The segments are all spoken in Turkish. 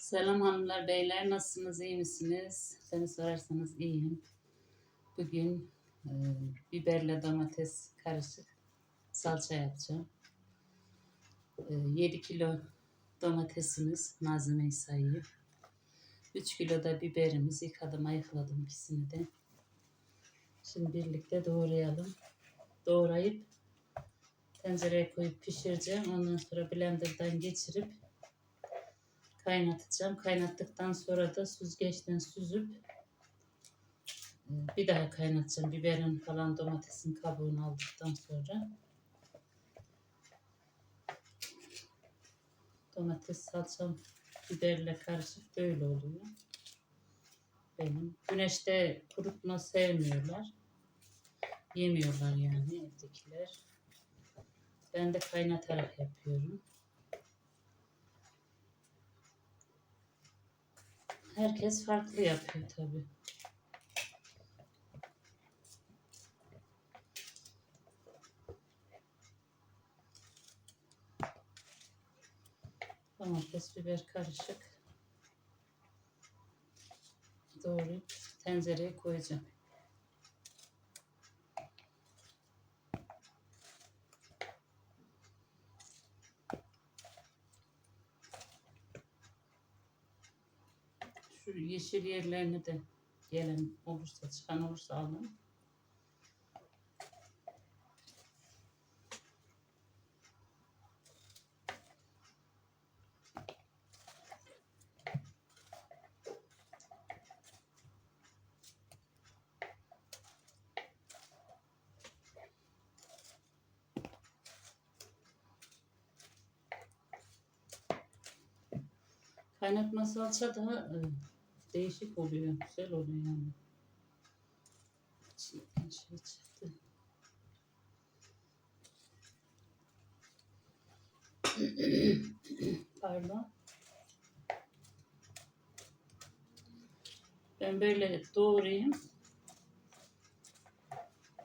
Selam hanımlar, beyler. Nasılsınız, iyi misiniz? Beni sorarsanız iyiyim. Bugün e, biberle domates karışık salça yapacağım. E, 7 kilo domatesimiz, malzemeyi sayayım. 3 kilo da biberimiz, yıkadım, ayıkladım ikisini de. Şimdi birlikte doğrayalım. Doğrayıp tencereye koyup pişireceğim. Ondan sonra blenderdan geçirip kaynatacağım. Kaynattıktan sonra da süzgeçten süzüp bir daha kaynatacağım. Biberin falan domatesin kabuğunu aldıktan sonra. Domates salçam biberle karışık böyle oluyor. Benim. Güneşte kurutma sevmiyorlar. Yemiyorlar yani evdekiler. Ben de kaynatarak yapıyorum. Herkes farklı yapıyor tabii. Domates, biber karışık. Doğrayıp tencereye koyacağım. Şu yeşil yerlerini de gelen olursa, çıkan olursa alın. Kaynatma salça e, değişik oluyor. Güzel oluyor yani. İçinden şey çıktı. Pardon. Ben böyle doğrayayım.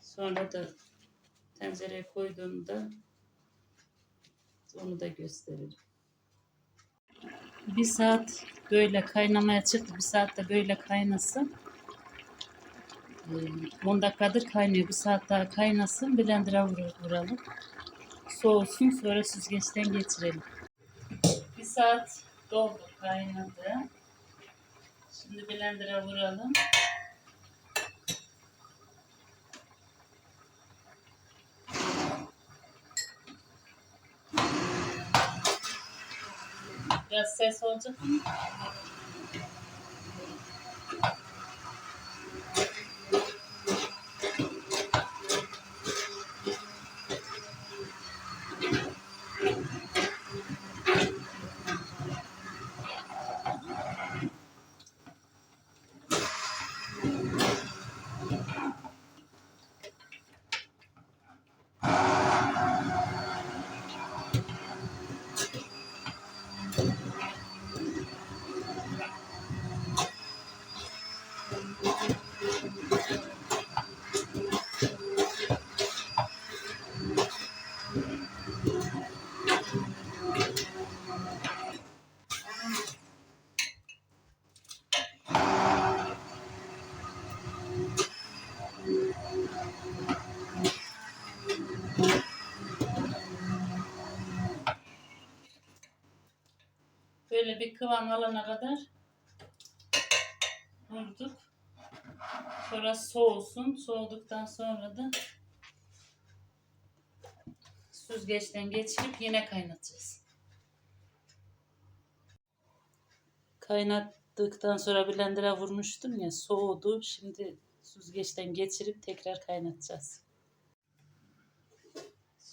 Sonra da tencereye koyduğumda onu da gösteririm. Bir saat böyle kaynamaya çıktı. Bir saat de böyle kaynasın. Ee, 10 dakikadır kaynıyor. Bir saat daha kaynasın. Blender'a vur- vuralım. Soğusun. Sonra süzgeçten geçirelim. Bir saat doldu kaynadı. Şimdi blender'a vuralım. acesso à desabilidade. Mı? Böyle bir kıvam alana kadar vurduk. Sonra soğusun. Soğuduktan sonra da süzgeçten geçirip yine kaynatacağız. Kaynattıktan sonra blender'a vurmuştum ya soğudu. Şimdi süzgeçten geçirip tekrar kaynatacağız.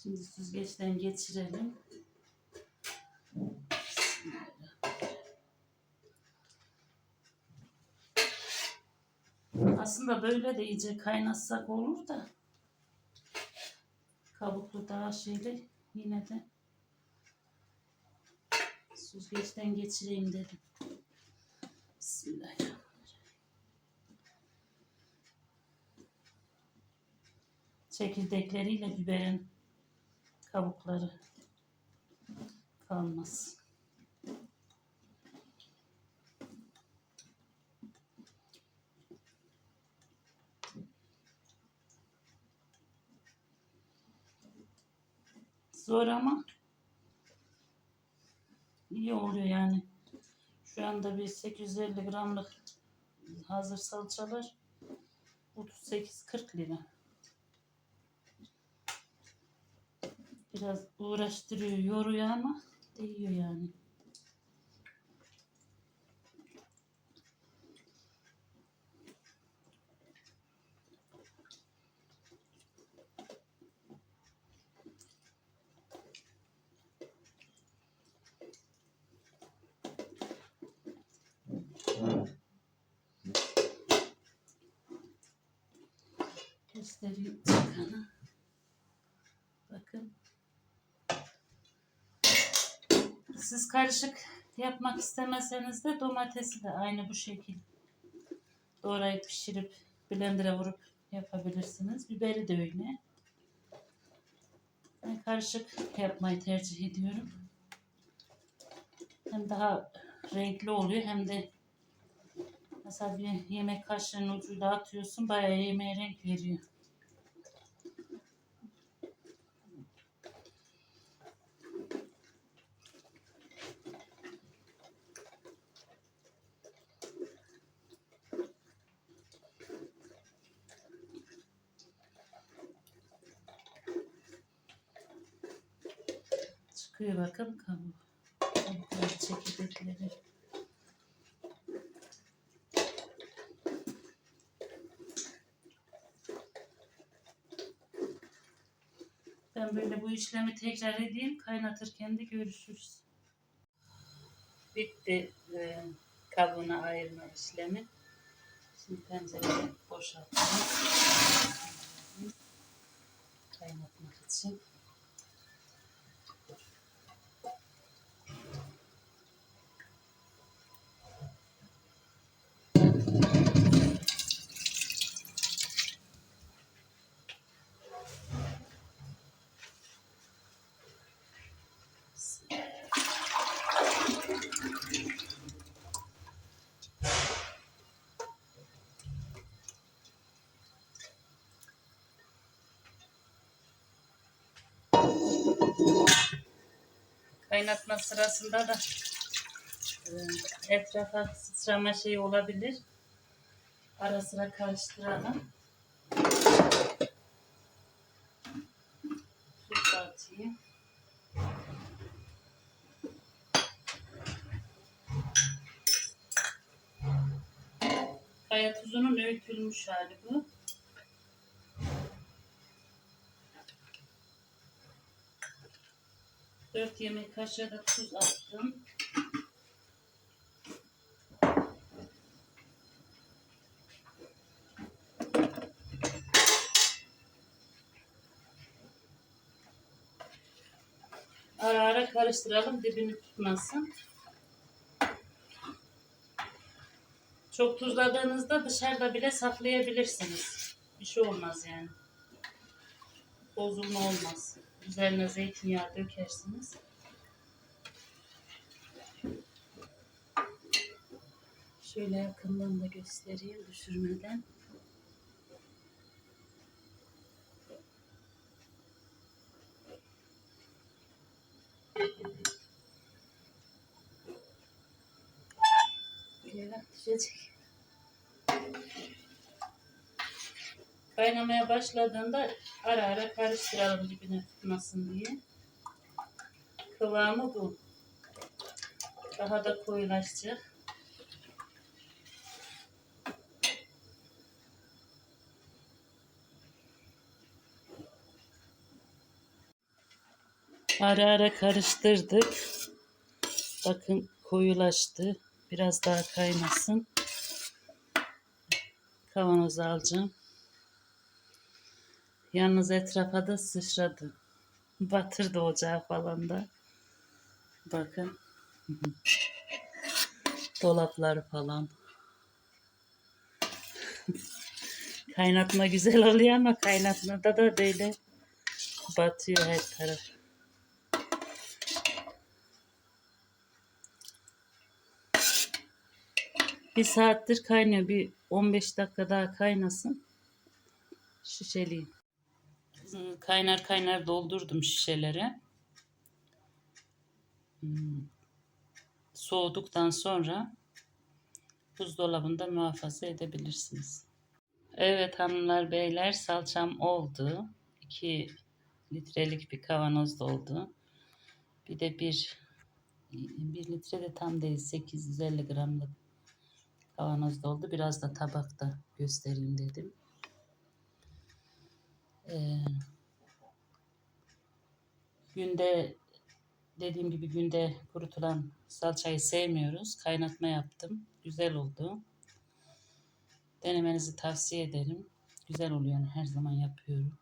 Şimdi süzgeçten geçirelim. Aslında böyle de iyice kaynatsak olur da kabuklu daha şeyle yine de süzgeçten geçireyim dedim. Bismillahirrahmanirrahim. Çekirdekleriyle biberin kabukları kalmaz. Zor ama iyi oluyor yani. Şu anda bir 850 gramlık hazır salçalar 38-40 lira. Biraz uğraştırıyor, yoruyor ama değiyor yani. Göstereyim çıkanı. Bakın. Siz karışık yapmak istemeseniz de domatesi de aynı bu şekil doğrayıp pişirip blender'a vurup yapabilirsiniz. Biberi de öyle. Ben karışık yapmayı tercih ediyorum. Hem daha renkli oluyor hem de mesela bir yemek kaşığının ucuyla atıyorsun bayağı yemeğe renk veriyor. Çıkıyor bakın kabuğu. Çekirdekleri. Ben böyle bu işlemi tekrar edeyim. Kaynatırken de görüşürüz. Bitti e, kabuğuna ayırma işlemi. Şimdi tencereyi boşaltalım. Kaynatmak için. Kaynatma sırasında da e, etrafa sıçrama şey olabilir. Ara sıra karıştıralım. Kaya tuzunun öğütülmüş hali bu. Dört yemek kaşığı da tuz attım. Ara ara karıştıralım dibini tutmasın. Çok tuzladığınızda dışarıda bile saklayabilirsiniz. Bir şey olmaz yani. Bozulma olmaz. Üzerine zeytinyağı dökersiniz. Şöyle yakından da göstereyim düşürmeden. Böyle düşecek. Kaynamaya başladığında ara ara karıştıralım dibine tutmasın diye. Kıvamı bu. Daha da koyulaşacak. Ara ara karıştırdık. Bakın koyulaştı. Biraz daha kaynasın. Kavanoza alacağım. Yalnız etrafa da sıçradı. Batırdı ocağı falan da. Bakın. Dolapları falan. Kaynatma güzel oluyor ama kaynatmada da böyle batıyor her taraf. Bir saattir kaynıyor. Bir 15 dakika daha kaynasın. Şişeleyeyim. Kaynar kaynar doldurdum şişelere. hmm, soğuduktan sonra buzdolabında muhafaza edebilirsiniz. Evet hanımlar beyler salçam oldu. 2 litrelik bir kavanoz doldu. Bir de bir bir litre de tam değil 850 gramlık kavanoz doldu. Biraz da tabakta göstereyim dedim. Ee, günde dediğim gibi günde kurutulan salçayı sevmiyoruz. Kaynatma yaptım. Güzel oldu. Denemenizi tavsiye ederim. Güzel oluyor yani her zaman yapıyorum.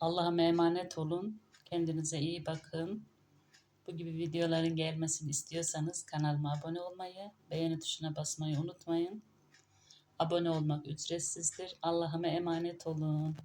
Allah'a emanet olun. Kendinize iyi bakın. Bu gibi videoların gelmesini istiyorsanız kanalıma abone olmayı, beğeni tuşuna basmayı unutmayın. Abone olmak ücretsizdir. Allah'ıma emanet olun.